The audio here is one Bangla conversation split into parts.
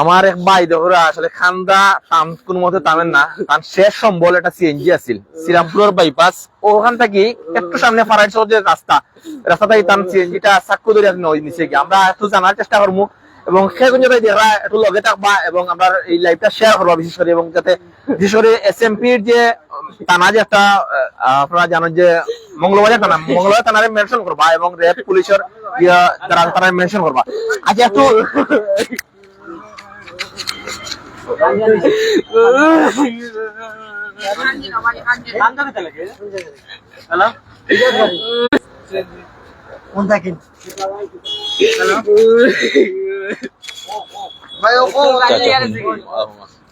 আমার এক ভাই দেখরা আসলে খান্দা টান কোন মতে তামেন না। কারণ শেষ সম্বল একটা সিএনজি আছিল, শ্রীরামপুরের বাইপাস ওখান থেকে একটু সামনে ফারাইট যে রাস্তা রাস্তা থেকে তার সিএনজিটা চাক্কু ধরে নিচে গিয়ে। আমরা একটু জানার চেষ্টা করব এবং জায়গায় যারা একটু লগে থাকবা এবং আমরা এই লাইভটা শেয়ার করবা বিশেষ করে এবং যাতে বিশেষ করে এস এম পির যে থানা যে একটা আপনারা জানেন যে মঙ্গলবাজার থানা মঙ্গলবাজার থানারে মেনশন করবা এবং রেড পুলিশের ইয়া তারা তারা মেনশন করবা আচ্ছা একটু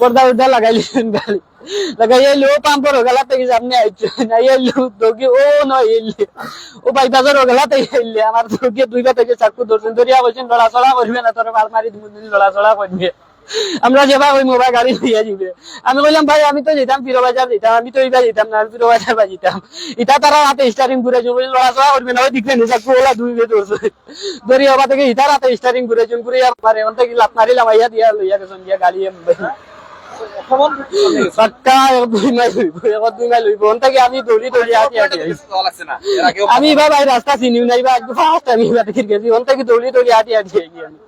পর্দা উর্দা লাগাইলেন গালি লাগাই এলো পাম্পর গলা থেকে সামনে আইছো না এলো দোকে ও নয় এলে। ও বাইপাসের গলা থেকে এলে আমার দোকে দুইটা থেকে চাকু ধরছেন ধরিয়া বলছেন লড়াচড়া করবে না তোর মার মারি লড়াচড়া করবে আমরা যেবা ওই মোবাইল গাড়ি লইয়া যাবে আমি বললাম ভাই আমি তো যেতাম পিরো বাজার যেতাম আমি তো এইবার যেতাম না পিরো বাজার বা যেতাম ইটা তারা হাতে স্টারিং ঘুরে যাব লড়াচড়া করবে না ওই দিকে নিয়ে চাকু ওলা দুই বে ধরছে ধরি হবা থেকে ইটার হাতে স্টারিং ঘুরে চুন ঘুরে মারে ওন থেকে লাভ মারিলাম আইয়া দিয়া লইয়া গেছেন দিয়া গাড়ি থেকে আমি দৌড়ি দৌড়ি আটি আটি আমি বা ভাই রাস্তা চিনিও নাই বা ফার্স্ট আমি গেছি ওন থেকে দৌড়ি দৌড়ি আটি আটি আমি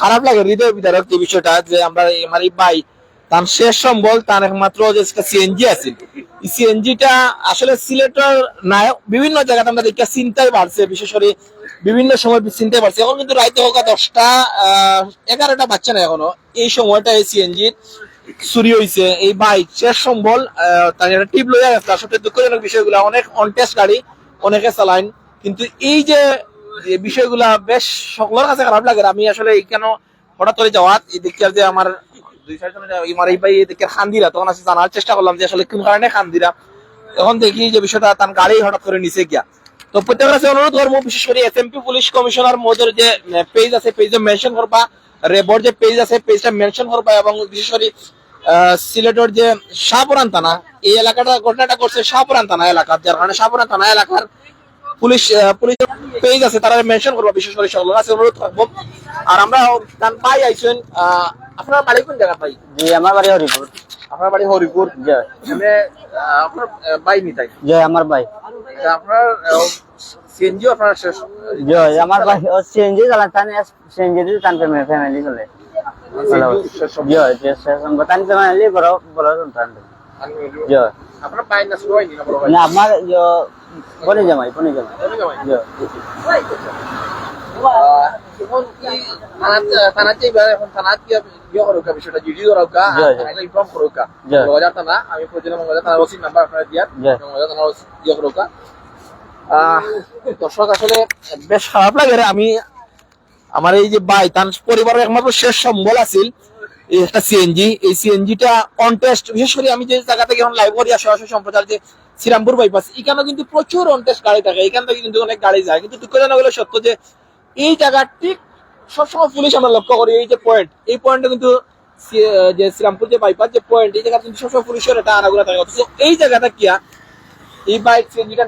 খারাপ লাগে, হৃদয় বিদারক এই বিষয়টা যে আমরা আমার এই ভাই, তার শেষ সম্বল তার একমাত্র যে সিএনজি আছে। সিএনজিটা আসলে সিলেটের নায়ক, বিভিন্ন জায়গাতে আমরা দেখি চিন্তায় বাড়ছে, বিশেষ করে বিভিন্ন সময় চিন্তায় বাড়ছে। এখন কিন্তু রাইতে হোক দশটা এগারোটা বাচ্চা না এখনও। এই সময়টা এই সিএনজির চুরি হয়েছে এই বাইক শেষ সম্বল তার একটা টিপ লইয়া গেছে। আসলে দুঃখজনক বিষয়গুলো, অনেক অনটেস্ট গাড়ি, অনেকে চালাইন। কিন্তু এই যে যে বিষয়গুলা বেশ সকলের কাছে খারাপ লাগে। আমি আসলে কেন হঠাৎ করে যাওয়াত এই যে আমার যে পেজ আছে পেজে যে থানা, এই এলাকাটা ঘটনাটা করছে শাহপুরান থানা এলাকা, যার কারণে শাহপুরান থানা এলাকার পুলিশ পুলিশ পেজ আছে তারা মেনশন করব বিশেষ করে সকলের কাছে অনুরোধ করব আর আমরা তার ভাই আইছেন আপনার বাড়ি কোন জায়গা ভাই? জি আমার বাড়ি হরিপুর। আপনার বাড়ি হরিপুর? আহ, আপনার ভাই নিতাই জয় আমার ভাই আপনার সিএনজিও আপনার শেষ জয় আমার ভাই ও সিএনজি চালাতান সিএনজি দিয়ে তান ফ্যামিলি চলে তান ফ্যামিলি বড় বড় সন্তান আপনার না ভাই? না আমার বনে জামাই বনে জামাই। জয় আহ, এখন কি থানাত থানাত যাইবা এখন থানাত কি ইয়ে করুকা বিষয়টা জিডি ধরাউকা জি, জি। ইনফর্ম করুকা মঙ্গলবার থানা আমি প্রতিদিন মঙ্গলবার থানার ওসি নাম্বার আপনারা দিয়ার মঙ্গলবার থানার ইয়ে করুকা দর্শক আসলে বেশ খারাপ লাগে রে আমি আমার এই যে ভাই তার পরিবারের একমাত্র শেষ সম্বল আছিল। এই একটা সিএনজি এই সিএনজিটা কন্টেস্ট বিশেষ করে আমি যে জায়গা থেকে এখন লাইভ করি সরাসরি সম্প্রচার যে শ্রীরামপুর বাইপাস এখানে কিন্তু প্রচুর অনটেস্ট গাড়ি থাকে, এখান থেকে কিন্তু অনেক গাড়ি যায়। কিন্তু দুঃখজনক হলো সত্য যে, এই জায়গা ঠিক সবসময় পুলিশ আমরা লক্ষ্য করি, এই যে পয়েন্ট এই পয়েন্টে কিন্তু যে শ্রীরামপুর যে বাইপাস যে পয়েন্ট এই জায়গা কিন্তু সবসময় পুলিশের এটা আনাগুলা থাকে। অথচ এই জায়গাটা কিয়া এই বাইক সিএনজিটা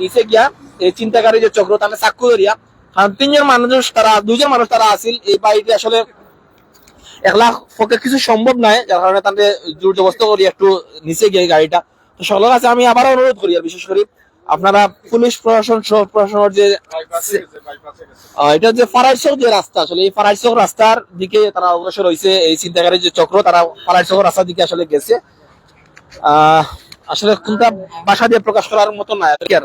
নিচে গিয়া, এই চিন্তাকারী যে চক্র তাহলে চাক্ষু ধরিয়া। কারণ তিনজন মানুষ তারা দুজন মানুষ তারা আছিল এই বাইকটি আসলে একলা পক্ষে কিছু সম্ভব নয়, যার কারণে তাদের জোর জবস্ত করি একটু নিচে গিয়ে গাড়িটা তো সকলের কাছে আমি আবার অনুরোধ করি, আর বিশেষ করে আপনারা পুলিশ প্রশাসন সহ প্রশাসনের যে এটা যে ফারাইসক যে রাস্তা, আসলে এই ফারাইসক রাস্তার দিকে তারা অগ্রসর হয়েছে। এই চিন্তাকারী যে চক্র, তারা ফারাইসক রাস্তার দিকে আসলে গেছে। আসলে কোনটা ভাষা দিয়ে প্রকাশ করার মতো না আর?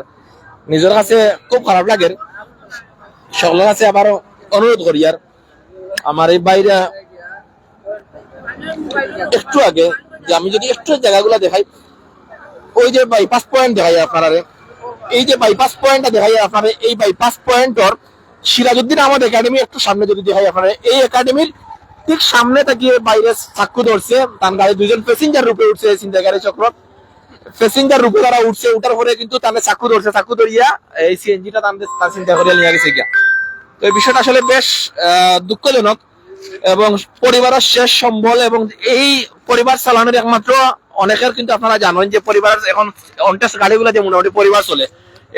নিজের কাছে খুব খারাপ লাগে। সকলের কাছে আবার অনুরোধ করি। আর আমার এই বাইরে একটু আগে যে আমি যদি একটু জায়গাগুলো দেখাই ওই যে বাইপাস পয়েন্ট দেখাই আপনারা। এই যে বাইপাস পয়েন্টটা দেখাই আপনারা, এই বাইপাস পয়েন্টর সিরাজউদ্দিন আহমদ একাডেমি একটু সামনে যদি দেখাই আপনারা, এই একাডেমির ঠিক সামনে তাকিয়ে বাইরে চাক্কু ধরছে, তার গাড়ি দুজন প্যাসেঞ্জার রূপে উঠছে এই চিন্তাকারী চক্র। প্যাসেঞ্জার রূপে তারা উঠছে, উঠার পরে কিন্তু তাদের চাকু ধরছে, চাকু ধরিয়া এই সিএনজিটা তাদের তার চিন্তা করে নিয়ে গেছে গিয়া। তো এই বিষয়টা আসলে বেশ দুঃখজনক এবং পরিবারের শেষ সম্বল এবং এই পরিবার চালানোর একমাত্র অনেকের কিন্তু আপনারা জানেন যে পরিবারের এখন অনটেস গাড়িগুলো যে মোটামুটি পরিবার চলে,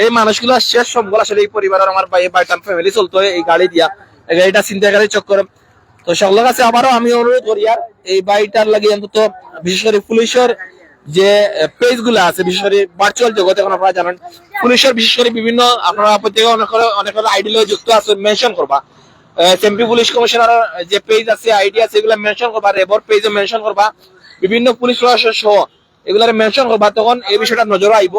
এই মানুষগুলোর শেষ সম্বল আসলে এই পরিবারের আমার বাইটান ফ্যামিলি চলতো, এই গাড়ি দিয়া গাড়িটা চিন্তাকারী চক্কর। তো সকলের কাছে আবারও আমি অনুরোধ করি আর, এই বাড়িটার লাগে অন্তত বিশেষ করে পুলিশের যে পেজগুলো আছে, বিশেষ করে ভার্চুয়াল জগতে, এখন আপনারা জানেন, পুলিশের বিশেষ করে বিভিন্ন আপনারা প্রত্যেকে অনেক অনেক আইডি যুক্ত আছে মেনশন করবা। এমপি পুলিশ কমিশনার যে পেজ আছে আইডি আছে, এগুলো মেনশন করবা রেবর পেজে মেনশন করবা। বিভিন্ন পুলিশ প্রশাসন সহ এগুলার মেনশন করবা তখন এই বিষয়টা নজর আইব।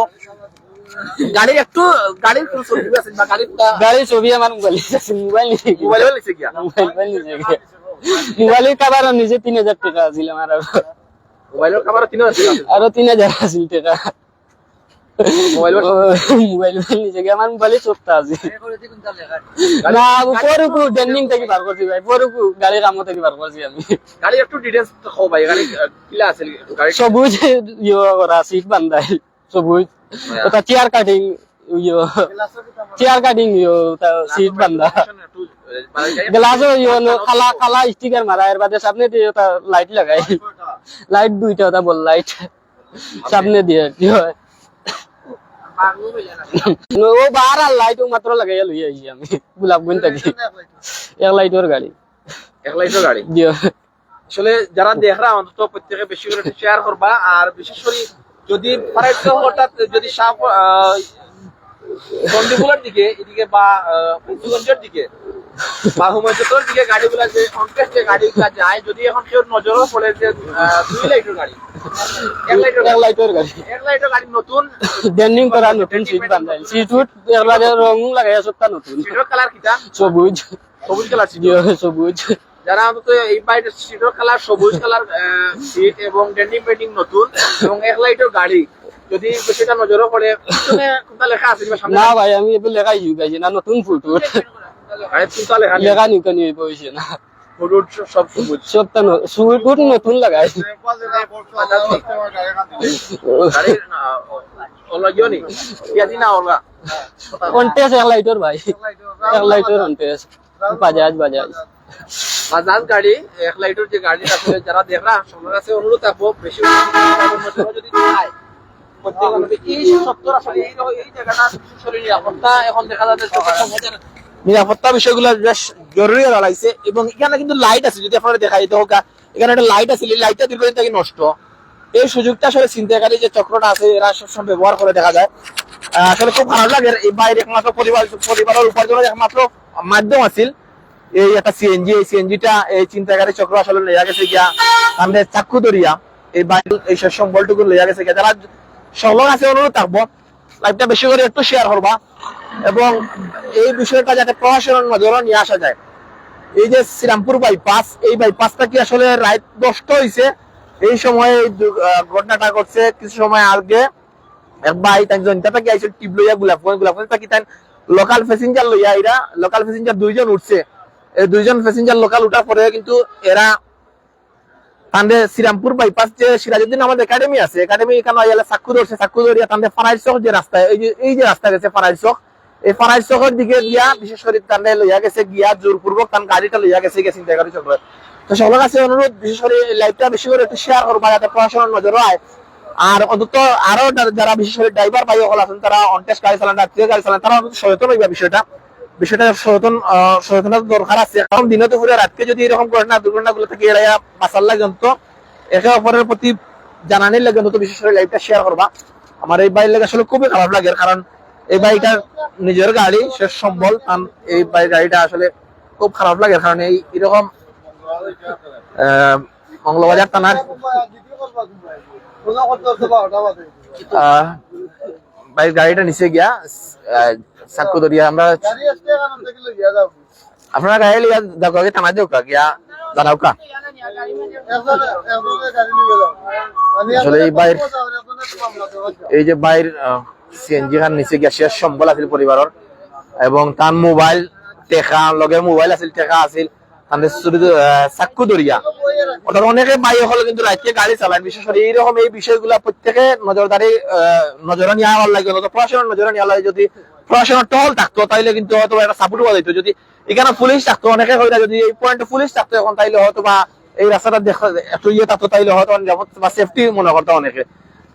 গাড়ির একটু গাড়ির কোন ছবি আছে বা গাড়ির গাড়ির ছবি আমার মোবাইলে আছে মোবাইল নিয়ে মোবাইল লিখছে গিয়া মোবাইল মোবাইল নিজে গিয়ে। মোবাইলের কাবার নিজে তিন হাজার টাকা আছিল আমার আরও। মোবাইলের কাবার তিন আছে আরও তিন হাজার আছিল টাকা। মোবাইল ও, মোবাইল মোবাইল নিজে আমার মোবাইলে চোখটা আছে না পরকু ডেন্ডিং থেকে বার করছি ভাই পরকু গাড়ির কামো থেকে বার করছি আমি। গাড়ির একটু ডিটেলস খাও ভাই গাড়ি কিলা আছে গাড়ি সবুজ ইয়ে করা সিট বান্ধাই সবুজ। ওটা চেয়ার কাটিং ইয়ে চেয়ার কাটিং ইয়ে ওটা সিট গ্লাসও ইয়ে খালা খালা স্টিকার মারা এর বাদে সামনে দিয়ে ওটা লাইট লাগাই। লাইট দুইটা ওটা বল লাইট সামনে দিয়ে কি হয়? ও বার আর লাইট মাত্র লাগাইয়া লই আইছি আমি গোলাপগঞ্জ থাকি। এক লাইটের গাড়ি। একলাই তো গাড়ি? দিয়ে। আসলে যারা দেখরা অন্তত প্রত্যেকে বেশি করে শেয়ার করবা। আর বিশেষ করে যদি হঠাৎ যদি সাপ চন্ডিপুলের দিকে এদিকে বা পঞ্চগঞ্জের দিকে বা হুমায়ুনের দিকে গাড়িগুলা যে অনটেস্ট যে গাড়িগুলা যায় যদি এখন কেউ নজরও পড়ে যে আহ, দুই লাইটের গাড়ি। গাড়ি। নতুন। ডেন্ডিং করা নতুন সিট বান্ধাই সিট উঠ এর রং লাগাই সবটা নতুন। সিটের কালার কিটা? সবুজ। সবুজ কালার সবুজ। যারা অন্তত এই বাইরের সিটের কালার সবুজ কালার সিট এবং ডেন্ডিং পেন্ডিং নতুন এবং গাড়ি যদি সেটা নজরে পড়ে কোনটা লেখা আছে না ভাই আমি লেখাই গাইছি। না নতুন গাড়ির লেখা নিয়ে বইছে না? হলুদ সব সবুজ সবটা সুইট নতুন লাগাই গাড়ির না, ওলা ইয়নি ইয়াদি না ওলা কন্টেস এক লাইটের ভাই। এক লাইটের বাজাজ বাজাজ বাজাজ গাড়ি এক লাইটের যে গাড়ি আছে যারা দেখরা সবার কাছে অনুরোধ থাকব বেশি যদি যায় প্রত্যেক এই সত্তর আসলে এই জায়গাটা এখন দেখা যাচ্ছে নিরাপত্তা বিষয়গুলো বেশ জরুরি দাঁড়াইছে এবং এখানে কিন্তু লাইট আছে, যদি আপনারা দেখাই তো এখানে একটা লাইট আছে লাইটটা দীর্ঘদিন থেকে নষ্ট। এই সুযোগটা আসলে চিন্তাকারী যে চক্রটা আছে, এরা সবসময় ব্যবহার করে দেখা যায়। আসলে খুব ভালো লাগে এই বাইরে একমাত্র পরিবার, পরিবারের উপার্জনের একমাত্র মাধ্যম আছিল। এই একটা সিএনজি এই সিএনজিটা এই চিন্তাকারী চক্র আসলে লেয়া গেছে গিয়া, আমাদের চাক্ষু দরিয়া এই বাইরে এই সব সম্বলটুকু লেয়া গেছে গিয়া। যারা সকলের কাছে অনুরোধ থাকব। লাইভটা বেশি করে একটু শেয়ার করবা। এবং এই বিষয়টা যাতে প্রশাসনের নজরে নিয়ে আসা যায়। এই যে শ্রীরামপুর বাইপাস এই বাইপাসটা কি আসলে রাইট নষ্ট হয়েছে এই সময় ঘটনাটা ঘটছে কিছু সময় আগে। লোকাল কিন্তু এরা যে আমাদের একাডেমি আছে চাকু ধরছে, চাকু ধরিয়া ফারাইল চক যে রাস্তা এই যে এই যে রাস্তা গেছে ফারাইল চক। এই দিকে বিশেষ করে লইয়া গেছে, গিয়া জোরপূর্বক তান গাড়িটা লইয়া গেছে চিন্তা চক্র তো সকলের কাছে অনুরোধ, বিশেষ করে লাইভটা বেশি করে একটু শেয়ার করবা, যাতে প্রশাসনের নজরে আয় আর অন্তত আরও যারা- বিশেষ করে ড্রাইভার ভাই সকল আছেন, তারা অনটেস্ট গাড়ি চালান রাত্রে গাড়ি চালান তারা অন্তত সচেতন হইবা বিষয়টা। বিষয়টা সচেতন সচেতনতা দরকার আছে। কারণ দিনে দুপুরে রাতকে যদি এরকম ঘটনা, দুর্ঘটনাগুলো থেকে এড়াইয়া বাঁচার লাগে অন্তত, একে অপরের প্রতি জানানির লাগে অন্তত বিশেষ করে লাইভটা শেয়ার করবা। আমার এই বাইর লাগে আসলে খুবই খারাপ লাগে, কারণ এই বাইকটার নিজের গাড়ি শেষ সম্বল এই গাড়িটা আসলে খুব খারাপ লাগে, কারণ এই এরকম মঙ্গলবাজার থানার বাইক গাড়িটা নিচে গিয়া সাক্কু দরিয়া আমরা আপনারা গাড়ি লিয়া দেখো আগে থানা কা গিয়া কা আসলে এই বাইর এই যে বাইর সিএনজি নিচে সম্বল এবং তার মোবাইল, টেকা মোবাইল টেকা শুধু দরিয়া অনেকে বাই হলে কিন্তু গাড়ি চালায়। বিশেষ করে এইরকম এই প্রত্যেকে নজরদারি নজরে নেওয়া লাগে। প্রশাসনের নজরে নেওয়া লাগে। যদি প্রশাসনের টহল থাকতো, তাইলে কিন্তু হয়তো একটা সাপোর্ট পাওয়া যেত যদি এখানে পুলিশ থাকতো, অনেকে হয়তো যদি এই পয়েন্টে পুলিশ থাকতো এখন, তাইলে হয়তো বা এই রাস্তাটা দেখা ইয়ে থাকতো, তাইলে হয়তো বা সেফটি মনে করতো অনেকে।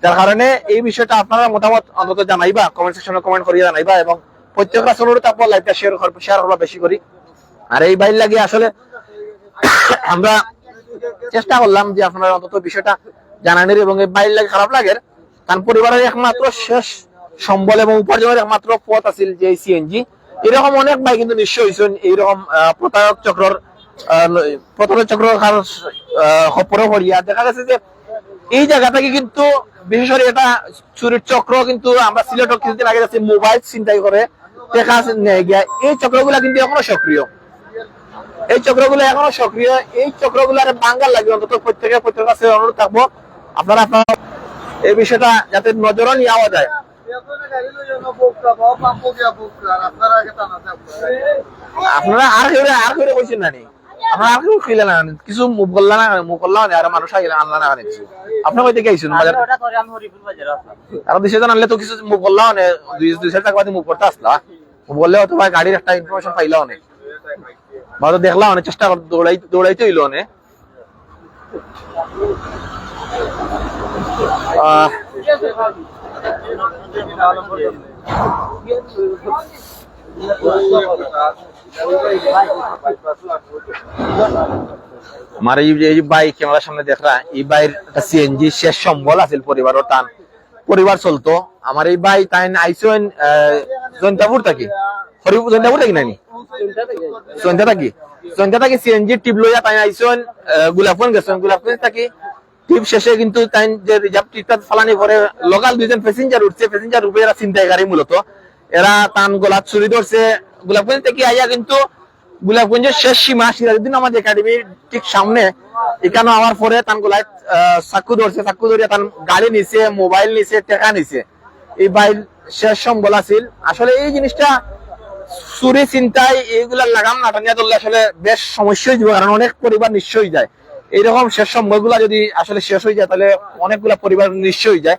যার কারণে এই বিষয়টা আপনারা মতামত অন্তত জানাইবা কমেন্ট সেকশনে কমেন্ট করিয়া জানাইবা এবং প্রত্যেক অনুরোধ আপনার লাইভটা শেয়ার শেয়ার করবা বেশি করি। আর এই বাইর লাগে আসলে আমরা চেষ্টা করলাম যে আপনারা অন্তত বিষয়টা জানানোর এবং এই বাইর লাগে খারাপ লাগে কারণ পরিবারের একমাত্র শেষ সম্বল এবং উপার্জনের একমাত্র পথ আছিল যে সিএনজি এরকম অনেক ভাই কিন্তু নিশ্চয় হয়েছেন এইরকম প্রতারক চক্রর প্রতারক চক্র দেখা গেছে যে এই জায়গা থেকে কিন্তু, বিশেষ করে এটা চুরির চক্র কিন্তু আমরা সিলেটর কিছুদিন আগে যাচ্ছি, মোবাইল চিন্তাই করে দেখা নেয় গিয়া। এই চক্রগুলা কিন্তু এখনও সক্রিয়। এই চক্রগুলো এখনও সক্রিয়। এই চক্রগুলো আর বাঙ্গাল লাগে অন্তত প্রত্যেকে প্রত্যেকের কাছে অনুরোধ থাকব, আপনারা আপনারা এই বিষয়টা যাতে নজরে নেওয়া যায়। আপনারা আর আর কেউ কইছেন না নি? আপনারা আর কেউ খেলে না কিছু না মুখ করলা না আর মানুষ আইলা আনলা না কিছু আপনার কই থেকে আইছেন বাজার? আর দুইশো জন আনলে তো কিছু মুখ বললা না দুই দুইশো টাকা মুখ করতে আসলা। মুখ বললে হয়তো ভাই গাড়ির একটা ইনফরমেশন পাইলা অনেক বা তো দেখলাম অনেক চেষ্টা কর দৌড়াই দৌড়াইতে হইল অনেক আহ আমার এই বাইক সামনে দেখরা এই বাইর সিএনজি শেষ সম্বল পরিবারের টান। পরিবার চলতো। আমার এই বাই তাই আইসন জয়ন্তাপুর থাকি। হরিপুর জয়ন্তাপুর থাকি থাকি। থাকি সিএনজি টিপ লইয়া তাই গেছেন থাকি। টিপ শেষে কিন্তু তাই যে রিজার্ভ টিপটা ফালানি পরে লোকাল দুইজন প্যাসেঞ্জার উঠছে। প্যাসেঞ্জার উপরে এরা চিন্তায় মূলত। এরা তান গোলাপ চুরি ধরছে। গোলাপগঞ্জ থেকে আইয়া কিন্তু গোলাপগঞ্জের শেষ সীমা সিরাজুদ্দিন আমাদের একাডেমির ঠিক সামনে। এখানে আমার পরে তান গোলায় চাকু ধরছে, চাকু ধরিয়া তান গাড়ি নিছে, মোবাইল নিছে, টেকা নিছে। এই বাইর শেষ সম্বল আছিল। আসলে এই জিনিসটা চুরি চিন্তায় এইগুলা লাগাম না টানিয়া ধরলে আসলে বেশ সমস্যা হয়ে কারণ অনেক পরিবার নিশ্চয়ই যায়। এইরকম শেষ সময়গুলা যদি আসলে শেষ হয়ে যায়, তাহলে অনেকগুলা পরিবার নিশ্চয়ই যায়।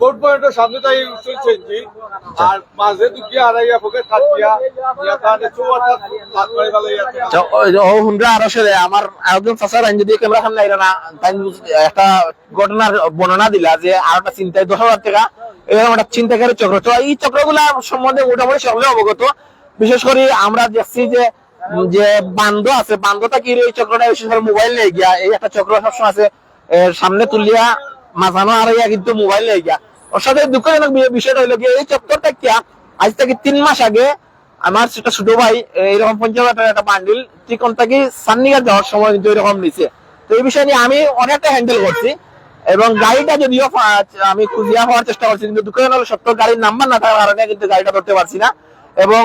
কোর্ট সামনে তাই চলছে জি আর মাঝে আড়াইয়া ইয়া আমার একজন আইন যদি ক্যামেরা না, তাই একটা ঘটনার বর্ণনা দিলা যে চিন্তায় দশ হাজার টাকা। এরকম একটা চক্র তো এই চক্রগুলা সম্বন্ধে মোটামুটি সকলে অবগত। বিশেষ করে আমরা দেখছি যে যে বান্ধ আছে, বান্ধটা কি এই চক্রটা বিশেষ করে মোবাইল নিয়ে গিয়া, এই একটা চক্র সবসময় আছে সামনে তুলিয়া মাঝানো আর ইয়া কিন্তু মোবাইল নিয়ে গিয়া। ওর সাথে দুঃখজনক বিষয়টা হলো গিয়ে, এই চক্রটা কি আজ থেকে তিন মাস আগে আমার সেটা ছোট ভাই এইরকম পঞ্চাশ হাজার একটা বান্ডিল চিকন থেকে সান্নিগার যাওয়ার সময় কিন্তু এরকম নিছে। তো এই বিষয় নিয়ে আমি অনেকটা হ্যান্ডেল করছি এবং গাড়িটা যদিও আমি খুঁজিয়া হওয়ার চেষ্টা করছি, কিন্তু দুঃখজনক হলো সত্য গাড়ির নাম্বার না থাকার কারণে কিন্তু গাড়িটা ধরতে পারছি না এবং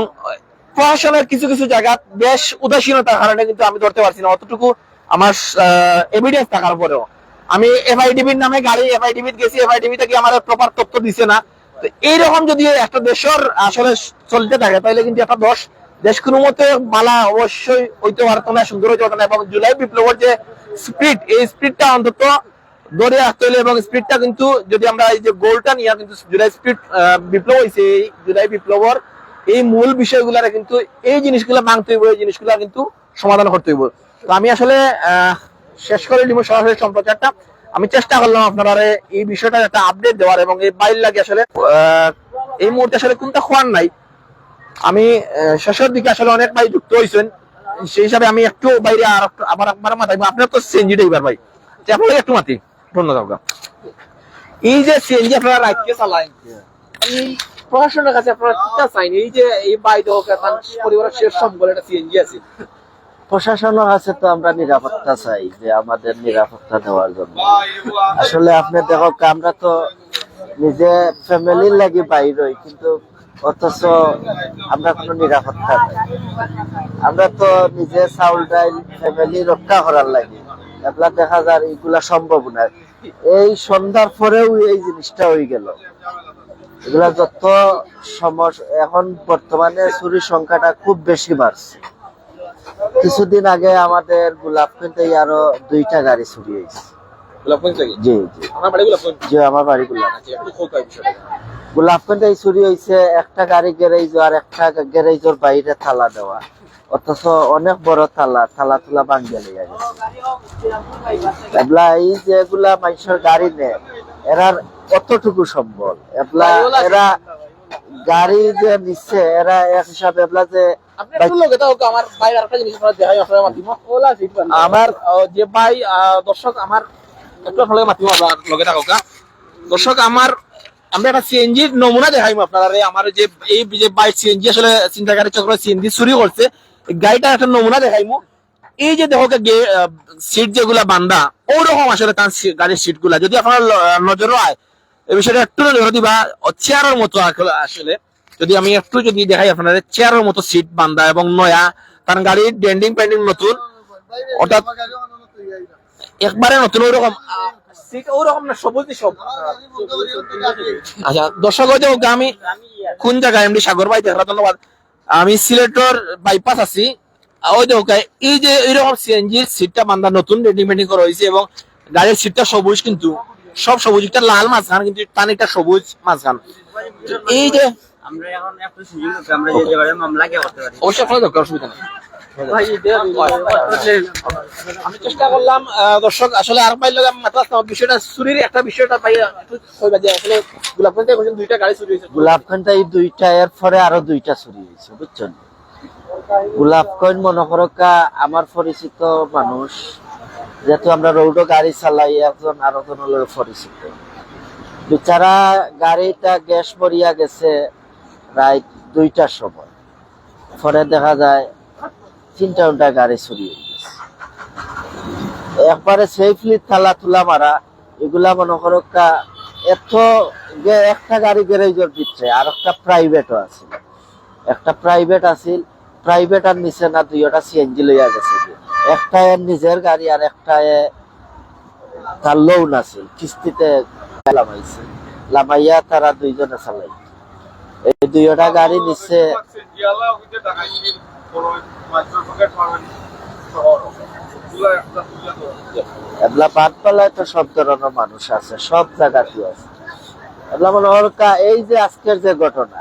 প্রশাসনের কিছু কিছু জায়গা বেশ উদাসীনতার কারণে কিন্তু আমি ধরতে পারছি না। অতটুকু আমার এভিডেন্স থাকার পরেও। আমি এফআইডিবির নামে গাড়ি এফআইডিবি গেছি এফআইডিবি থেকে আমার প্রপার তথ্য দিছে না। তো এইরকম যদি একটা দেশের আসলে চলতে থাকে তাহলে কিন্তু একটা দশ দেশ কোনো মতে বালা অবশ্যই হইতে পারতো না সুন্দর হইতে পারতো না। এবং জুলাই বিপ্লবের যে স্পিড এই স্পিডটা অন্তত ধরে আসতে হলে এবং স্পিডটা কিন্তু যদি আমরা এই যে গোলটা নিয়ে কিন্তু জুলাই স্পিড বিপ্লব হয়েছে এই জুলাই বিপ্লবর এই মূল বিষয়গুলারে কিন্তু এই জিনিসগুলো মানতে হইব এই জিনিসগুলা কিন্তু সমাধান করতে হইব। তো আমি আসলে আহ, শেষ করে দিব সরাসরি সম্প্রচারটা। আমি চেষ্টা করলাম আপনারা এই বিষয়টা একটা আপডেট দেওয়ার এবং এই বাইর লাগে আসলে এই মুহূর্তে আসলে কোনটা খোয়ার নাই। আমি শেষের দিকে আসলে অনেক ভাই যুক্ত হয়েছেন সেই হিসাবে আমি একটু বাইরে আর আবার একবার মাথায় আপনার তো সিএনজি ড্রাইভার ভাই। যে আপনাকে একটু মাতি। ধন্যবাদ। এই যে সিএনজি আপনারা রাখতে এই প্রশাসনের কাছে আপনারা চাইন এই যে, এই বাইরে হোক পরিবারের শেষ সম্বল একটা সিএনজি আছে। প্রশাসনের কাছে তো, আমরা নিরাপত্তা চাই যে আমাদের নিরাপত্তা দেওয়ার জন্য। আসলে আপনি দেখো, আমরা তো নিজে ফ্যামিলির লাগি বাইর হই, কিন্তু অথচ আমরা কোনো নিরাপত্তা নাই। আমরা তো নিজে চাউল, ডাইল, ফ্যামিলি রক্ষা করার লাগে। এগুলা দেখা যায় এগুলা সম্ভব না। এই সন্ধ্যার পরেও এই জিনিসটা হয়ে গেল। এগুলা যত সমস্যা এখন বর্তমানে চুরির সংখ্যাটা খুব বেশি বাড়ছে। কিছুদিন আগে আমাদের গোলাপগঞ্জে আরও দুইটা গাড়ি চুরি হয়েছে। জি জি। আমার বাড়ি গোলাপগঞ্জ আচ্ছা, চুরি হয়েছে একটা গাড়ি গ্যারেজ আর একটা গ্যারেজের বাইরে থালা দেওয়া। অথচ অনেক বড় থালা থালা তুলা ভাঙ্গে লেগে গেছে। এবলা এই যে এগুলা মানুষের গাড়ি নেয় এরার কতটুকু সম্বল। এবলা এরা গাড়ি যে নিচ্ছে এরা এক হিসাবে এবলা যে আমার যে ভাই দর্শক আমার একটু আপনাকে মাতিম আপনার লগে থাকো দর্শক আমার আমরা একটা সিএনজির নমুনা দেখাইম আপনারা আমার যে এই যে বাইক সিএনজি আসলে চিন্তাকারী চক্র সিএনজি চুরি করছে গাড়িটার একটা নমুনা দেখাইমু। এই যে দেখো সিট যেগুলা বান্দা ওরকম আসলে তার গাড়ির সিটগুলা যদি আপনার নজরও আয় এই বিষয়টা একটু নজর দিবা চেয়ারের মতো আসলে। যদি আমি একটু যদি দেখাই আপনাদের চেয়ারের মতো সিট বান্ধা এবং নয়া কারণ গাড়ির ডেন্ডিং পেন্ডিং নতুন অর্থাৎ একবারে নতুন ওরকম সিট ওরকম না সবুজ সব। আচ্ছা দর্শক হয়তো আমি কোন জায়গায় এমডি সাগর ভাই দেখা ধন্যবাদ। আমি সিলেটর বাইপাস আছি। ওই দেখো এই যে এরকম সিএনজি সিটটা বান্দা নতুন রেডিমেডিং করা হয়েছে এবং গাড়ির সিটটা সবুজ কিন্তু সব সবুজ একটা লাল মাঝখান কিন্তু টানিটা সবুজ মাঝখান। এই যে আমরা এখন একটু সুযোগ আছে, আমরা যেতে পারি মামলা কে করতে পারি। অবশ্যই আপনার দরকার অসুবিধা নেই। আমি চেষ্টা করলাম আহ, দর্শক আসলে আর পাইলে মাত্র বিষয়টা চুরির একটা বিষয়টা পাই একটু কইবা যে আসলে গোলাপগঞ্জে এখন দুইটা গাড়ি চুরি হয়েছে। গোলাপগঞ্জে এই দুইটা এর পরে আরও দুইটা চুরি হয়েছে বুঝছেন? গোলাপগঞ্জ মনে করো কা আমার পরিচিত মানুষ যেহেতু আমরা রোডও গাড়ি চালাই একজন আরও জন পরিচিত। বেচারা গাড়িটা গ্যাস মরিয়া গেছে প্রায় দুইটার সময়। পরে দেখা যায় তিনটা উল্টা গাড়ি চুরি গেছে। একবারে সেফলি থালা তুলা মারা, এগুলা মনে করো এত একটা গাড়ি গ্যারেজের ভিতরে, আর একটা প্রাইভেটও আছে। একটা প্রাইভেট আছিল প্রাইভেট আর নিচে না, দুইটা সিএনজি লইয়া গেছে। একটা নিজের গাড়ি আর একটা তার লোন আছিল কিস্তিতে লামাইছে। লামাইয়া তারা দুইজনে চালাই এই দুইটা গাড়ি নিচে এবলা তো সব ধরনের মানুষ আছে, সব আছে। এবলা মনে এই যে আজকের যে ঘটনা,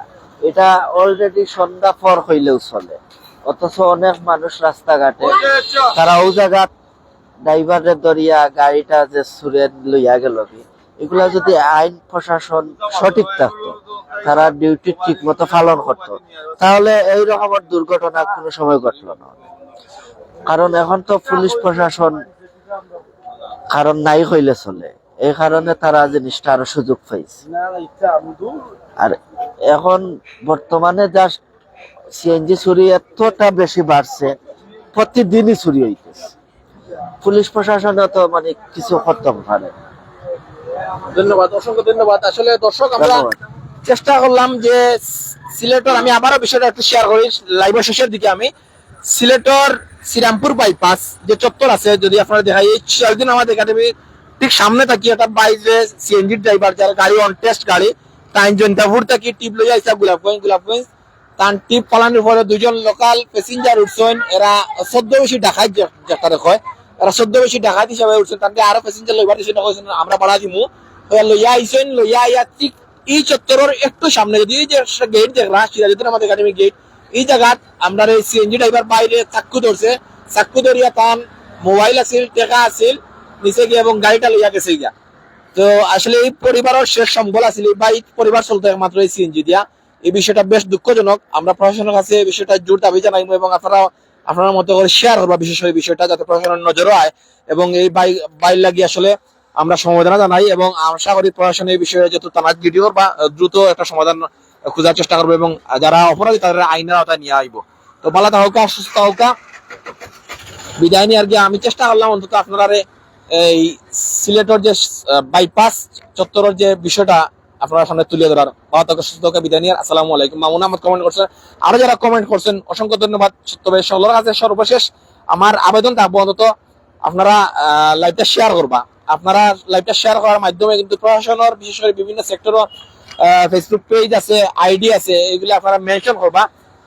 এটা অলরেডি সন্ধ্যা হইলেও চলে। অথচ অনেক মানুষ রাস্তাঘাটে, তারা ও জায়গা ড্রাইভারের দরিয়া গাড়িটা যে সুরে লইয়া গেল কি এগুলা যদি আইন প্রশাসন সঠিক থাকতো, তারা ডিউটি ঠিক মতো পালন করতো, তাহলে এই রকমের দুর্ঘটনা কোনো সময় ঘটলো না। কারণ এখন তো পুলিশ প্রশাসন কারণ নাই হইলে চলে। এই কারণে তারা জিনিসটা আরও সুযোগ পাইছে। আর এখন বর্তমানে যা সিএনজি চুরি এতটা বেশি বাড়ছে, প্রতিদিনই চুরি হইতেছে। পুলিশ প্রশাসন তো মানে কিছু করতে পারে ধন্যবাদ অসংখ্য ধন্যবাদ। আসলে দর্শক আমরা চেষ্টা করলাম যে সিলেটর আমি আবারও বিষয়টা একটু শেয়ার করি লাইভের শেষের দিকে আমি। সিলেটর শ্রীরামপুর বাইপাস যে চত্বর আছে যদি আপনারা দেখাই এই চারদিন আমাদের একাডেমি ঠিক সামনে থাকি একটা বাইরে সিএনজি ড্রাইভার যার গাড়ি অন টেস্ট গাড়ি তাই জন্তাপুর থাকি টিপ লই আইসা গোলাপগঞ্জ গোলাপগঞ্জ। তার টিপ ফলানোর পরে দুজন লোকাল প্যাসেঞ্জার উঠছেন এরা সদ্য বেশি ঢাকায় যেটা দেখয় এরা বেশি আরও প্যাসেঞ্জার লইবার কইছেন আমরা দিমু। লইয়া আইছেন লইয়া আইয়া ঠিক এই চত্বরের একটু সামনে, যদি যে গেট দেখলা সিরাজুদ্দিন আমাদের একাডেমি গেট এই আমরা এই সিএনজি ড্রাইভার বাইরে ধরছে ধরিয়া মোবাইল আছিল, টেকা আছিল, নিচে গিয়ে এবং গাড়িটা লইয়া গেছে গিয়া তো আসলে এই পরিবারের শেষ সম্বল আছিল, এই পরিবার চলতে একমাত্র এই সিএনজি দিয়া। এই বিষয়টা বেশ দুঃখজনক। আমরা প্রশাসনের কাছে এই বিষয়টা জোর দাবি জানাইবো এবং আপনারা আপনার মতো করে শেয়ার করবা বিশেষ করে বিষয়টা যাতে প্রশাসনের নজরও আয় এবং এই বাইক লাগিয়ে আসলে আমরা সমবেদনা জানাই এবং আশা করি প্রশাসন এই বিষয়ে যত তারা ভিডিওর বা দ্রুত একটা সমাধান খোঁজার চেষ্টা করব এবং যারা অপরাধী তাদের আইনের আওতায় নিয়ে আইব। তো ভালো থাকুক, সুস্থ থাকুক। বিদায় নিয়ে আর কি আমি চেষ্টা করলাম অন্তত আপনারা এই সিলেটর যে বাইপাস চত্বরের যে বিষয়টা আপনারা সামনে তুলে ধরার ভালো থাকুক সুস্থ বিদায় নিয়ে আসসালামু আলাইকুম। মামুন আহমদ কমেন্ট করছেন আরও যারা কমেন্ট করছেন, অসংখ্য ধন্যবাদ। তবে সকলের কাছে সর্বশেষ আমার আবেদন থাকব অন্তত আপনারা লাইভটা শেয়ার করবা। আপনারা লাইভটা শেয়ার করার মাধ্যমে কিন্তু প্রশাসনের, বিশেষ করে বিভিন্ন সেক্টরও ফেসবুক পেজ আছে আইডি আছে, এগুলো আপনারা মেনশন করবা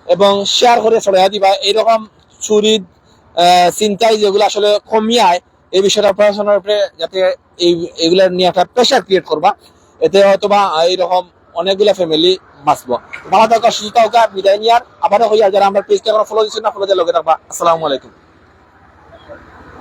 এবং শেয়ার করে ছড়াইয়া দিবা। এইরকম চুরি চিন্তাই যেগুলো আসলে কমিয়ায় এই বিষয়টা প্রশাসনের উপরে যাতে এই, এগুলা নিয়ে একটা প্রেশার ক্রিয়েট করবা। এতে হয়তো বা এইরকম অনেকগুলা ফ্যামিলি বাঁচবো। ভালো থাকা, সুস্থ থাকা, বিদায় নিয়ার। আবারও হইয়া যারা আমরা পেজটা ফলো দিচ্ছি না ফলো দিয়ে লগে থাকবা। আসসালামু আলাইকুম।